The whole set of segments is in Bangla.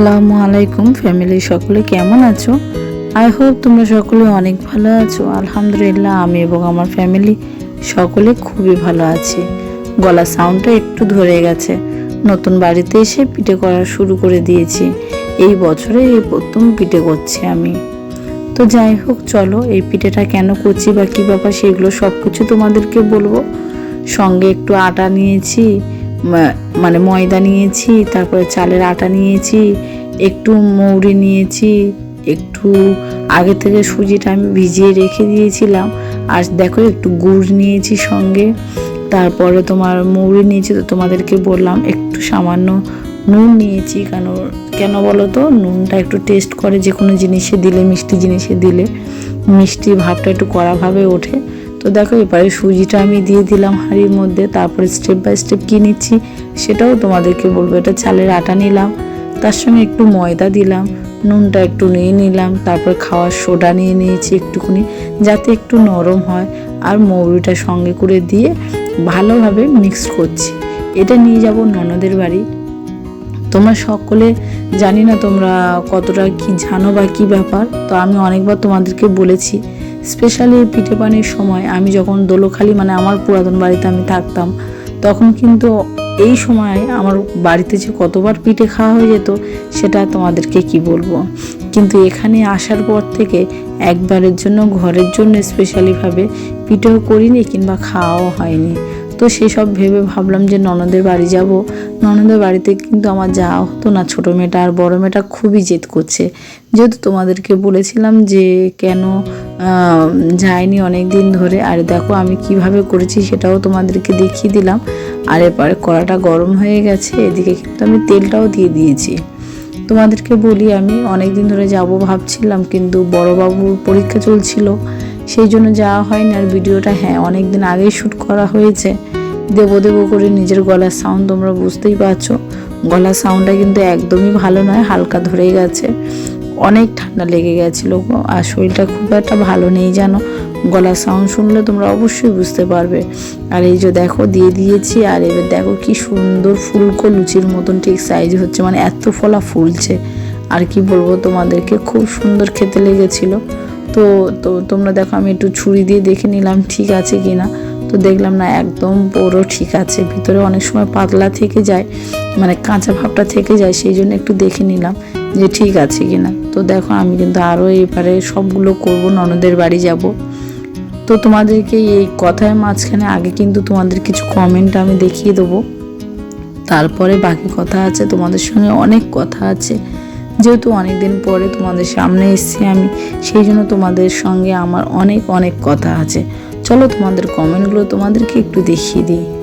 আসসালামু আলাইকুম ফ্যামিলি, সকলে কেমন আছো? আই হোপ তোমরা সকলে অনেক ভালো আছো। আলহামদুলিল্লাহ, আমি এবং আমার ফ্যামিলি সকলে খুবই ভালো আছি। গলা সাউন্ডটা একটু ধরে গেছে। নতুন বাড়িতে এসে পিঠে করা শুরু করে দিয়েছি। এই বছরে এই প্রথম পিঠে করছি আমি। তো যাই হোক, চলো এই পিঠেটা কেন করছি বা কী ব্যাপার সেগুলো সব কিছু তোমাদেরকে বলব। সঙ্গে একটু আটা নিয়েছি মানে ময়দা নিয়েছি, তারপরে চালের আটা নিয়েছি, একটু মৌরি নিয়েছি, একটু আগে থেকে সুজিটা আমি ভিজিয়ে রেখে দিয়েছিলাম। আর দেখো একটু গুড় নিয়েছি সঙ্গে, তারপরে তোমার মৌরি নিয়েছি তো তোমাদেরকে বললাম একটু সামান্য নুন নিয়েছি, কেন কেন বলো তো? নুনটা একটু টেস্ট করে যে কোনো জিনিসে দিলে, মিষ্টি জিনিসে দিলে, মিষ্টি ভাবটা একটু কড়াভাবে ওঠে। তো দেখো, এবারে সুজিটা আমি দিয়ে দিলাম হাঁড়ির মধ্যে, তারপরে স্টেপ বাই স্টেপ কী নিচ্ছি সেটাও তোমাদেরকে বলব। এটা চালের আটা নিলাম, তার সঙ্গে একটু ময়দা দিলাম, নুনটা একটু নিয়ে নিলাম, তারপর খাওয়ার সোডা নিয়ে নিয়েছি একটুখানি, যাতে একটু নরম হয়, আর মৌরিটা সঙ্গে করে দিয়ে ভালোভাবে মিক্স করছি। এটা নিয়ে যাব ননদের বাড়ি। তোমরা সকলে জানি না তোমরা কতটা কি জানো বা কি ব্যাপার, তো আমি অনেকবার তোমাদেরকে বলেছি স্পেশালি পিঠে পানির সময় আমি যখন দোলোখালি মানে আমার পুরাতন বাড়িতে আমি থাকতাম, তখন কিন্তু এই সময় আমার বাড়িতে যে কতবার পিঠে খাওয়া হয়ে যেত, সেটা তোমাদেরকে কি বলব? কিন্তু এখানে আসার পর থেকে একবারের জন্য, ঘরের জন্য স্পেশালিভাবে পিঠেও করিনি কিংবা খাওয়াও হয়নি। তো সেসব ভেবে ভাবলাম যে ননদের বাড়ি যাব। ননদের বাড়িতে কিন্তু আমার যাওয়া হতো না, ছোটো মেয়েটা আর বড় মেয়েটা খুবই জেদ করছে। যেহেতু তোমাদেরকে বলেছিলাম যে কেন যায়নি অনেক দিন ধরে, আর দেখো আমি কীভাবে করেছি সেটাও তোমাদেরকে দেখিয়ে দিলাম। আর এরপরে কড়াটা গরম হয়ে গেছে, এদিকে কিন্তু আমি তেলটাও দিয়ে দিয়েছি। তোমাদেরকে বলি, আমি অনেক দিন ধরে যাব ভাবছিলাম, কিন্তু বড়বাবুর পরীক্ষা চলছিল। সেই জন্য যাওয়া হয়নি, আর ভিডিওটা হ্যাঁ অনেক দিন আগেই শ্যুট করা হয়েছে। দেবো দেবো করে নিজের গলার সাউন্ড তোমরা বুঝতেই পারছ। গলার সাউন্ডটা কিন্তু একদমই ভালো নয়, হালকা ধরে গেছে। অনেক ঠান্ডা লেগে গেছিল আর শরীরটা খুব একটা ভালো নেই জানো। গলার সাউন্ড শুনলে তোমরা অবশ্যই বুঝতে পারবে। আর এই যে দেখো, দিয়ে দিয়েছি, আর এবার দেখো কি সুন্দর ফুলকো লুচির মতন ঠিক সাইজ হচ্ছে মানে এত ফলা ফুলছে। আর কি বলব তোমাদেরকে, খুব সুন্দর খেতে লেগেছিল। তো তো তোমরা দেখো, আমি একটু ছুরি দিয়ে দেখে নিলাম ঠিক আছে কি না তো দেখলাম না, একদম পুরো ঠিক আছে। ভিতরে অনেক সময় পাতলা থেকে যায় মানে কাঁচা ভাবটা থেকে যায়, সেই জন্য একটু দেখে নিলাম যে ঠিক আছে কি না তো দেখো, আমি কিন্তু আরও এবারে সবগুলো করব, ননদের বাড়ি যাব। তো তোমাদেরকে এই কথায় মাঝখানে আগে কিন্তু তোমাদের কিছু কমেন্ট আমি দেখিয়ে দেবো। তারপরে বাকি কথা আছে, তোমাদের সঙ্গে অনেক কথা আছে। যেহেতু অনেক দিন পরে তোমাদের সামনে এসেছি আমি, সেই জন্য তোমাদের সঙ্গে আমার অনেক অনেক কথা আছে। চলো তোমাদের কমেন্টগুলো তোমাদেরকে একটু দেখিয়ে দিই।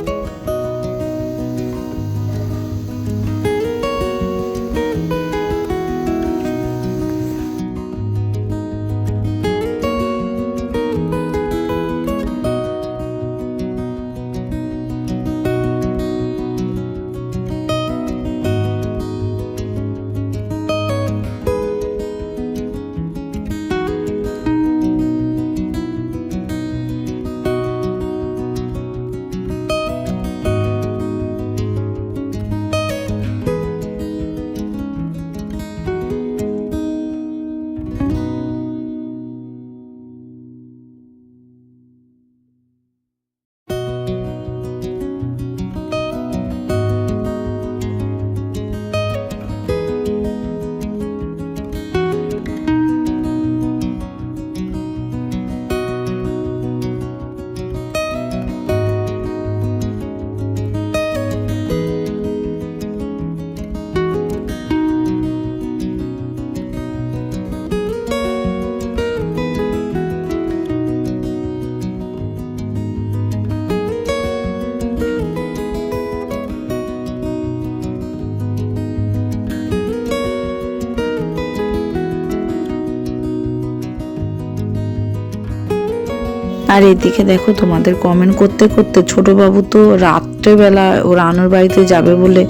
আর এদিকে দেখো তোমাদের কমেন্ট করতে করতে ছোট বাবু তো রাত্রেবেলা ওর আনোর বাড়িতে যাবে বলে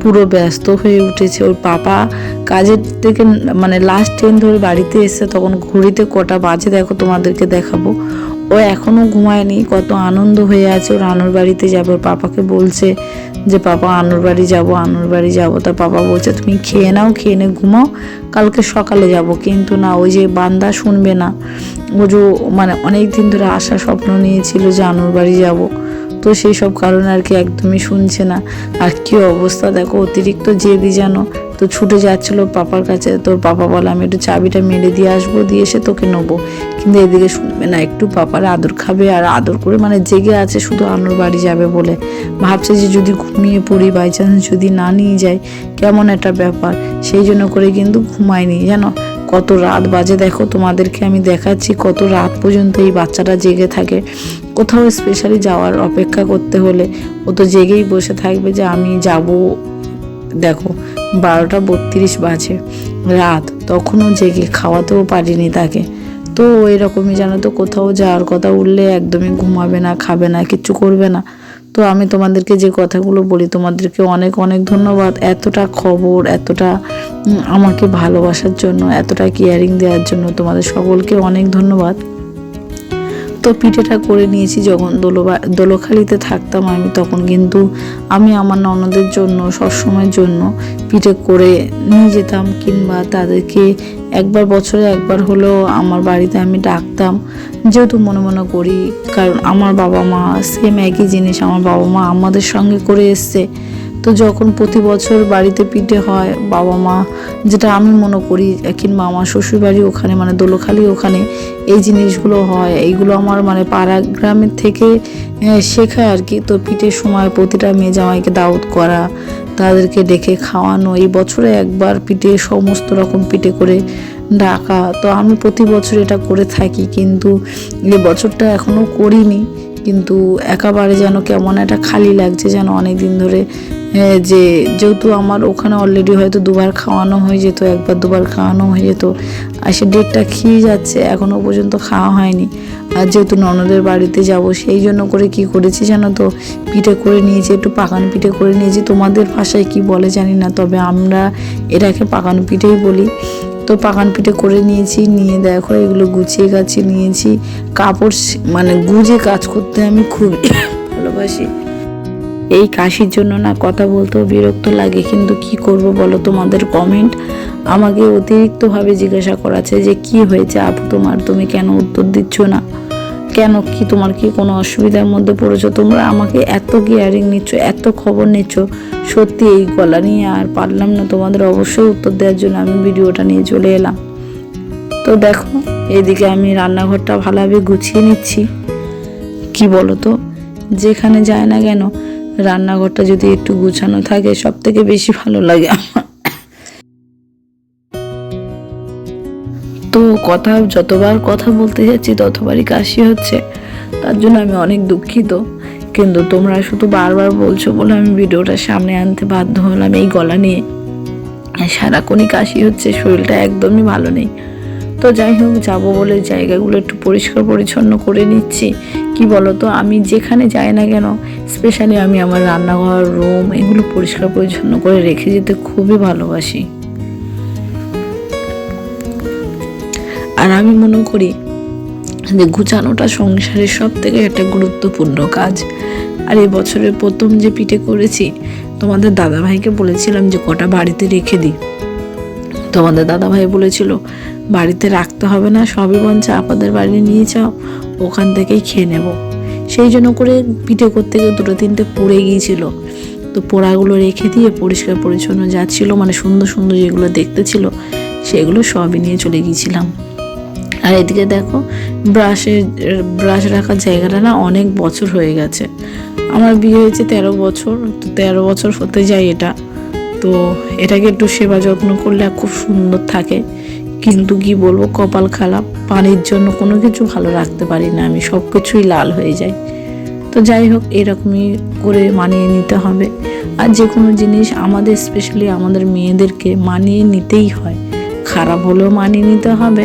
পুরো ব্যস্ত হয়ে উঠেছে। ওর পাপা কাজের থেকে মানে লাস্ট ট্রেন ধরে বাড়িতে এসে তখন ঘড়িতে কটা বাজে দেখো তোমাদেরকে দেখাবো। ও এখনও ঘুমায়নি, কত আনন্দ হয়ে আছে। ওর আনুর বাড়িতে যাবে। ওর পাপাকে বলছে যে, পাপা, আনুর বাড়ি যাব, আনুর বাড়ি যাব। তা পাপা বলছে, তুমি খেয়ে নাও, খেয়ে নে ঘুমাও। কালকে সকালে যাব। কিন্তু না, ওই যে বান্দা শুনবে না। ও যে মানে অনেক দিন ধরে আশা স্বপ্ন নিয়েছিল যে আনুর বাড়ি যাব। তো সেই সব কারণে আর কি একদমই শুনছে না। আর কি অবস্থা দেখো, অতিরিক্ত জেদি জানো তো ছুটে যাচ্ছিল পাপার কাছে, তোর পাপা বলে, আমি একটু চাবিটা মেরে দিয়ে আসব, দিয়ে এসে তোকে নেব। কিন্তু এদিকে শুনবে না, একটু পাপার আদর খাবে আর আদর করে মানে জেগে আছে শুধু আনুর বাড়ি যাবে বলে। ভাবছে যে যদি ঘুমিয়ে পড়ি বাই চান্স যদি না নিয়ে যায়, কেমন একটা ব্যাপার। সেই জন্য করে কিন্তু ঘুমায়নি, জানো? কত রাত বাজে দেখো, তোমাদেরকে আমি দেখাচ্ছি কত রাত পর্যন্ত এই বাচ্চাটা জেগে থাকে। কোথাও স্পেশালি যাওয়ার অপেক্ষা করতে হলে ও তো জেগেই বসে থাকবে যে আমি যাব। দেখো, বারোটা বত্রিশ বাজে রাত, তখনও জেগে খাওয়াতেও পারিনি তাকে। তো এরকমই জানো তো, কোথাও যাওয়ার কথা উঠলে একদমই ঘুমাবে না, খাবে না কিচ্ছু করবে না। তো আমি তোমাদেরকে যে কথাগুলো বলি, তোমাদেরকে অনেক অনেক ধন্যবাদ। এতটা খবর, এতটা আমাকে ভালোবাসার জন্য, এতটা কেয়ারিং দেওয়ার জন্য তোমাদের সকলকে অনেক ধন্যবাদ। তো পিঠেটা করে নিয়েছি যখন দোলোবা, দোলোখালিতে থাকতাম আমি, তখন কিন্তু আমি আমার ননদের জন্য, সবসময়ের জন্য পিঠে করে নিয়ে যেতাম কিংবা তাদেরকে একবার বছরে একবার হলেও আমার বাড়িতে আমি ডাকতাম যেহেতু মনে মনে করি কারণ আমার বাবা মা সেম একই জিনিস আমার বাবা মা আমাদের সঙ্গে করে এসছে। তো যখন প্রতি বছর বাড়িতে পিঠে হয় বাবা মা যেটা আমি মনে করি কিংবা আমার শ্বশুরবাড়ি ওখানে মানে দোলখালি ওখানে এই জিনিসগুলো হয় এইগুলো আমার মানে পাড়া গ্রামের থেকে আহ, শেখা আর কি। তো পিঠের সময় প্রতিটা মেয়ে জামাইকে দাওয়াত করা তাদেরকে ডেকে খাওয়ানো, এই বছরে একবার পিঠে, সমস্ত রকম পিঠে করে ডাকা। তো আমি প্রতি বছর এটা করে থাকি, কিন্তু এই বছরটা এখনও করিনি। কিন্তু একেবারে যেন কেমন একটা খালি লাগছে যেন অনেক দিন ধরে যে যেহেতু আমার ওখানে অলরেডি হয়তো দুবার খাওয়ানো হয়ে যেত, একবার দুবার খাওয়ানো হয়ে যেত, আর সে ডেটটা খেয়ে যাচ্ছে এখনও পর্যন্ত খাওয়া হয়নি। আর যেহেতু ননদের বাড়িতে যাব, সেই জন্য করে কি করেছি জানো তো, পিঠে করে নিয়েছি, একটু পাকানো পিঠে করে নিয়েছি। তোমাদের ভাষায় কি বলে জানি না, তবে আমরা এটাকে পাকানো পিঠেই বলি। তো পাকান পিঠে করে নিয়েছি, নিয়ে দেখো এগুলো গুছিয়ে গাছিয়ে নিয়েছি। কাপড় মানে গুজে কাজ করতে আমি খুব ভালোবাসি। এই কাশির জন্য না কথা বলতেও বিরক্ত লাগে, কিন্তু কি করব বলো তোমাদের কমেন্ট আমাকে অতিরিক্তভাবে জিজ্ঞাসা করাছে যে, কি হয়েছে আপু তোমার? তুমি কেন উত্তর দিচ্ছ না? কেন কি তোমার কি কোনো অসুবিধার মধ্যে পড়েছো? তোমরা আমাকে এত কেয়ারিং নিচ্ছ, এত খবর নিচ্ছ। সত্যি এই গলা নিয়ে আর পারলাম না তোমাদের অবশ্যই উত্তর দেওয়ার জন্য আমি ভিডিওটা নিয়ে চলে এলাম। তো দেখো, এদিকে আমি রান্নাঘরটা ভালোভাবে গুছিয়ে নিচ্ছি। কি বলো তো যেখানে যায় না কেন, রান্নাঘরটা যদি একটু গুছানো থাকে সব থেকে বেশি ভালো লাগে আমার। কথা, যতবার কথা বলতে যাচ্ছি, ততবারই কাশি হচ্ছে। তার জন্য আমি অনেক দুঃখিত। কিন্তু তোমরা শুধু বারবার বলছো বলে আমি ভিডিওটা সামনে আনতে বাধ্য হলাম এই গলা নিয়ে। সারাক্ষণই কাশি হচ্ছে, শরীরটা একদমই ভালো নেই। তো যাই হোক, যাব বলে জায়গাগুলো একটু পরিষ্কার পরিচ্ছন্ন করে নিচ্ছি। কি বলতো, আমি যেখানে যাই না কেন স্পেশালি আমি আমার রান্নাঘর রুম এগুলো পরিষ্কার পরিচ্ছন্ন করে রেখে যেতে খুবই ভালোবাসি। আর আমি মনে করি যে গুছানোটা সংসারের সব থেকে একটা গুরুত্বপূর্ণ কাজ। আর এই বছরের প্রথম যে পিঠে করেছি, তোমাদের দাদাভাইকে বলেছিলাম যে কটা বাড়িতে রেখে দিই। তোমাদের দাদাভাই বলেছিল, বাড়িতে রাখতে হবে না, সবই বঞ্চা আপাদের বাড়ি নিয়ে যাও, ওখান থেকেই খেয়ে নেব। সেই জন্য করে পিঠে করতে গিয়ে দুটো তিনটে পড়ে গিয়েছিল। তো পোড়াগুলো রেখে দিয়ে পরিষ্কার পরিচ্ছন্ন যা ছিল মানে সুন্দর সুন্দর যেগুলো দেখতে ছিল, সেগুলো সবই নিয়ে চলে গিয়েছিলাম। আর এদিকে দেখো ব্রাশের ব্রাশ রাখার জায়গাটা না অনেক বছর হয়ে গেছে। আমার বিয়ে হয়েছে তেরো বছর, তো তেরো বছর হতে যায় এটা। তো এটাকে একটু সেবা যত্ন করলে খুব সুন্দর থাকে। কিন্তু কি বলব, কপাল খারাপ, পানির জন্য কোনো কিছু ভালো রাখতে পারি না আমি সব কিছুই লাল হয়ে যায়। তো যাই হোক, এরকমই করে মানিয়ে নিতে হবে। আর যে কোনো জিনিস আমাদের স্পেশালি আমাদের মেয়েদেরকে মানিয়ে নিতেই হয়। খারাপ হলেও মানিয়ে নিতে হবে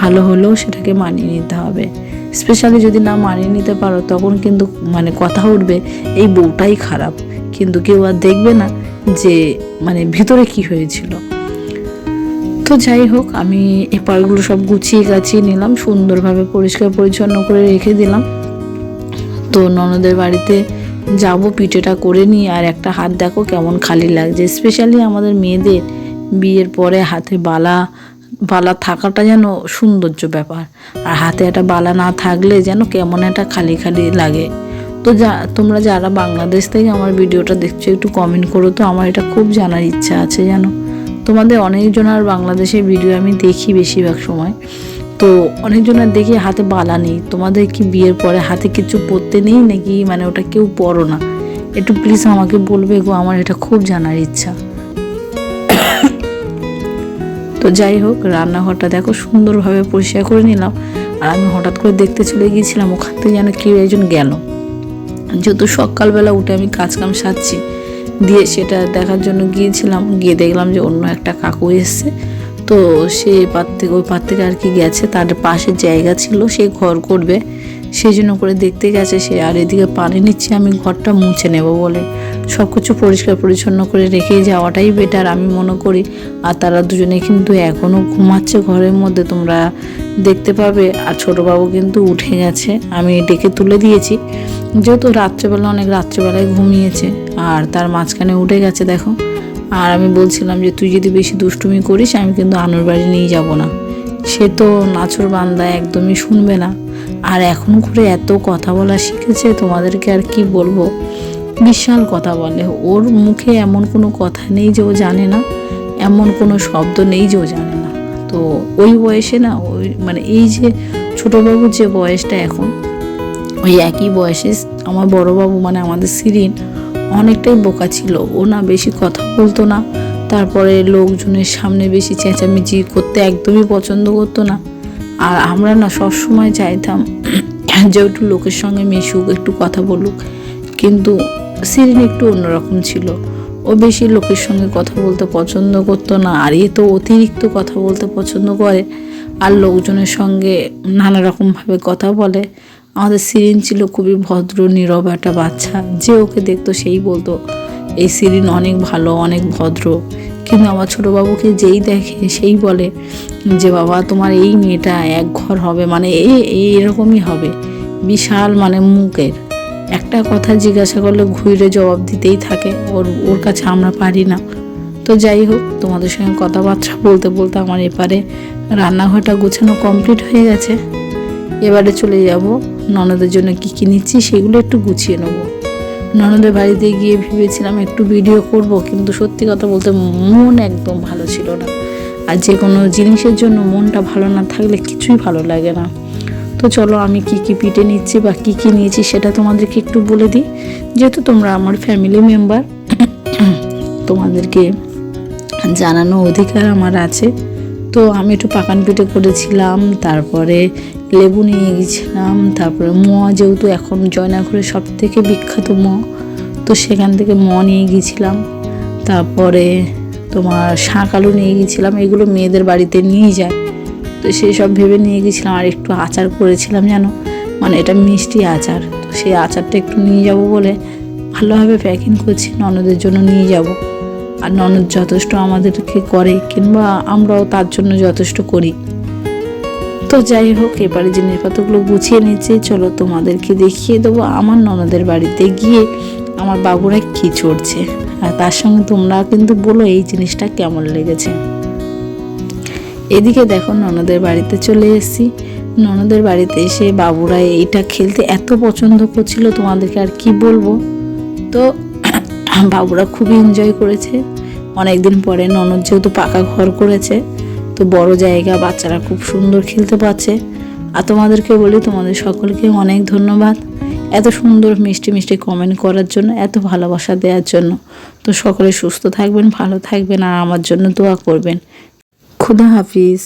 ভালো হলেও সেটাকে মানিয়ে নিতে হবে। স্পেশালি যদি না মানিয়ে নিতে পারো, তখন কিন্তু মানে কথা উঠবে, এই বউটাই খারাপ। কিন্তু কেউ আর দেখবে না যে মানে ভিতরে কি হয়েছিল। তো যাই হোক, আমি এই পালগুলো সব গুছিয়ে গাছিয়ে নিলাম, সুন্দরভাবে পরিষ্কার পরিচ্ছন্ন করে রেখে দিলাম। তো ননদের বাড়িতে যাব, পিঠেটা করে নিই আর একটা হাত দেখো কেমন খালি লাগছে। স্পেশালি আমাদের মেয়েদের বিয়ের পরে হাতে বালা বালা থাকাটা যেন সৌন্দর্য ব্যাপার। আর হাতে একটা বালা না থাকলে যেন কেমন একটা খালি খালি লাগে। তো যা, তোমরা যারা বাংলাদেশ থেকে আমার ভিডিওটা দেখছ, একটু কমেন্ট করো তো, আমার এটা খুব জানার ইচ্ছা আছে জানো। তোমাদের অনেকজনের বাংলাদেশের ভিডিও আমি দেখি বেশিরভাগ সময়। তো অনেকজনের দেখি হাতে বালা নেই। তোমাদের কি বিয়ের পরে হাতে কিছু পরতে নেই নাকি? মানে ওটা কেউ পরো না। একটু প্লিজ আমাকে বলবে গো, আমার এটা খুব জানার ইচ্ছা। তো যাই হোক, রান্নাঘরটা দেখো সুন্দরভাবে পরিষ্কার করে নিলাম। আর আমি হঠাৎ করে দেখতে চলে গিয়েছিলাম, ওখান থেকে যেন কেউ একজন গেল। যেহেতু সকালবেলা উঠে আমি কাজ কাম সারছি, দিয়ে সেটা দেখার জন্য গিয়েছিলাম, গিয়ে দেখলাম যে অন্য একটা কাকু এসছে। তো সে পার থেকে, ওই পার থেকে আর কি গেছে, তার পাশে জায়গা ছিল, সে ঘর করবে। সেই জন্য করে দেখতে গেছে সে, আর এদিকে পানি নিচ্ছে, আমি ঘরটা মুছে নেব বলে। সব কিছু পরিষ্কার পরিচ্ছন্ন করে রেখে যাওয়াটাই বেটার আমি মনে করি, আর তারা দুজনে কিন্তু এখনও ঘুমাচ্ছে ঘরের মধ্যে, তোমরা দেখতে পাবে। আর ছোটোবাবু কিন্তু উঠে গেছে, আমি ডেকে তুলে দিয়েছি। যেহেতু রাত্রেবেলা, অনেক রাত্রেবেলায় ঘুমিয়েছে, আর তার মাঝখানে উঠে গেছে, দেখো। আর আমি বলছিলাম যে, তুই যদি বেশি দুষ্টুমি করিস, আমি কিন্তু আনুর বাড়ি নিয়ে যাব না। সে তো নাচর বান্দা, একদমই শুনবে না। আর এখন করে এত কথা বলা শিখেছে, তোমাদেরকে আর কি বলব? বিশাল কথা বলে। ওর মুখে এমন কোনো কথা নেই যে ও জানে না, এমন কোনো শব্দ নেই যে ও জানে না। তো ওই বয়সে না, ওই মানে এই যে ছোটোবাবুর যে বয়সটা এখন, ওই একই বয়সে আমার বড়বাবু মানে আমাদের সিরিন অনেকটাই বোকা ছিল। ও না বেশি কথা বলতো না, তারপরে লোকজনের সামনে বেশি চেঁচামেচি করতে একদমই পছন্দ করতো না। আর আমরা না সবসময় চাইতাম যে একটু লোকের সঙ্গে মিশুক, একটু কথা বলুক। কিন্তু সিরিন একটু অন্যরকম ছিল। ও বেশি লোকের সঙ্গে কথা বলতে পছন্দ করতো না, আর এ তো অতিরিক্ত কথা বলতে পছন্দ করে। আর লোকজনের সঙ্গে নানা রকমভাবে কথা বলে। আমাদের সিরিন ছিল খুবই ভদ্র, নীরব একটা বাচ্চা। যে ওকে দেখতো সেই বলতো, এই সিরিন অনেক ভালো, অনেক ভদ্র। কিন্তু আমার ছোটোবাবুকে যেই দেখে, সেই বলে যে, বাবা, তোমার এই মেয়েটা এক ঘর হবে। মানে এই এরকমই হবে। বিশাল মানে মুখের। একটা কথা জিজ্ঞাসা করলে ঘুরে জবাব দিতেই থাকে। ওর ওর কাছে আমরা পারি না। তো যাই হোক, তোমাদের সঙ্গে কথাবার্তা বলতে বলতে আমার এপারে রান্নাঘরটা গোছানো কমপ্লিট হয়ে গেছে। এবারে চলে যাব। ননদের জন্য কি কি নিচ্ছি, সেগুলো একটু গুছিয়ে নেব। ননদের বাড়িতে গিয়ে ভেবেছিলাম একটু ভিডিও করব, কিন্তু সত্যি কথা বলতে মন একদম ভালো ছিল না। আর যে কোনো জিনিসের জন্য মনটা ভালো না থাকলে কিছুই ভালো লাগে না। তো চলো আমি কি কি পিঠে নিচ্ছি বা কি কি নিয়েছি সেটা তোমাদেরকে একটু বলে দিই। যেহেতু তোমরা আমার ফ্যামিলি মেম্বার তোমাদেরকে জানানো অধিকার আমার আছে। তো আমি একটু পাকান পিঠে করেছিলাম, তারপরে লেবু নিয়ে গেছিলাম, তারপরে মোয়া যেহেতু এখন জয়নাঘরের সব থেকে বিখ্যাত ম, তো সেখান থেকে ম নিয়ে গেছিলাম। তারপরে তোমার শাঁক আলু নিয়ে গেছিলাম, এগুলো মেয়েদের বাড়িতে নিয়ে যায়। তো সেই সব ভেবে নিয়ে গেছিলাম আর একটু আচার করেছিলাম জানো? মানে এটা মিষ্টি আচার, তো সেই আচারটা একটু নিয়ে যাব বলে ভালোভাবে প্যাকিং করছি, ননদের জন্য নিয়ে যাব। আর ননদ যথেষ্ট আমাদেরকে করে, কিংবা আমরাও তার জন্য যথেষ্ট করি। তো যাই হোক, এবারে জিনিসপত্রগুলো গুছিয়ে নিচ্ছি। চলো তোমাদেরকে দেখিয়ে দেবো। আমার ননদের বাড়িতে গিয়ে আমার বাবুরা কি চড়ছে। আর তার সঙ্গে তোমরা কিন্তু বলো এই জিনিসটা কেমন লেগেছে। এদিকে দেখো ননদের বাড়িতে চলে এসেছি। ননদের বাড়িতে এসে বাবুরা এইটা খেলতে এত পছন্দ করছিল, তোমাদেরকে আর কি বলব? তো বাবুরা খুবই এনজয় করেছে। অনেকদিন পরে ননদ যেহেতু পাকা ঘর করেছে তো বড় জায়গা, বাচ্চারা খুব সুন্দর খেলতে পারছে। আর তোমাদেরকে বলি, তোমাদের সকলকে অনেক ধন্যবাদ এত সুন্দর মিষ্টি মিষ্টি কমেন্ট করার জন্য, এত ভালোবাসা দেওয়ার জন্য। তো সকলে সুস্থ থাকবেন, ভালো থাকবেন আর আমার জন্য দোয়া করবেন। খুদা হাফিজ।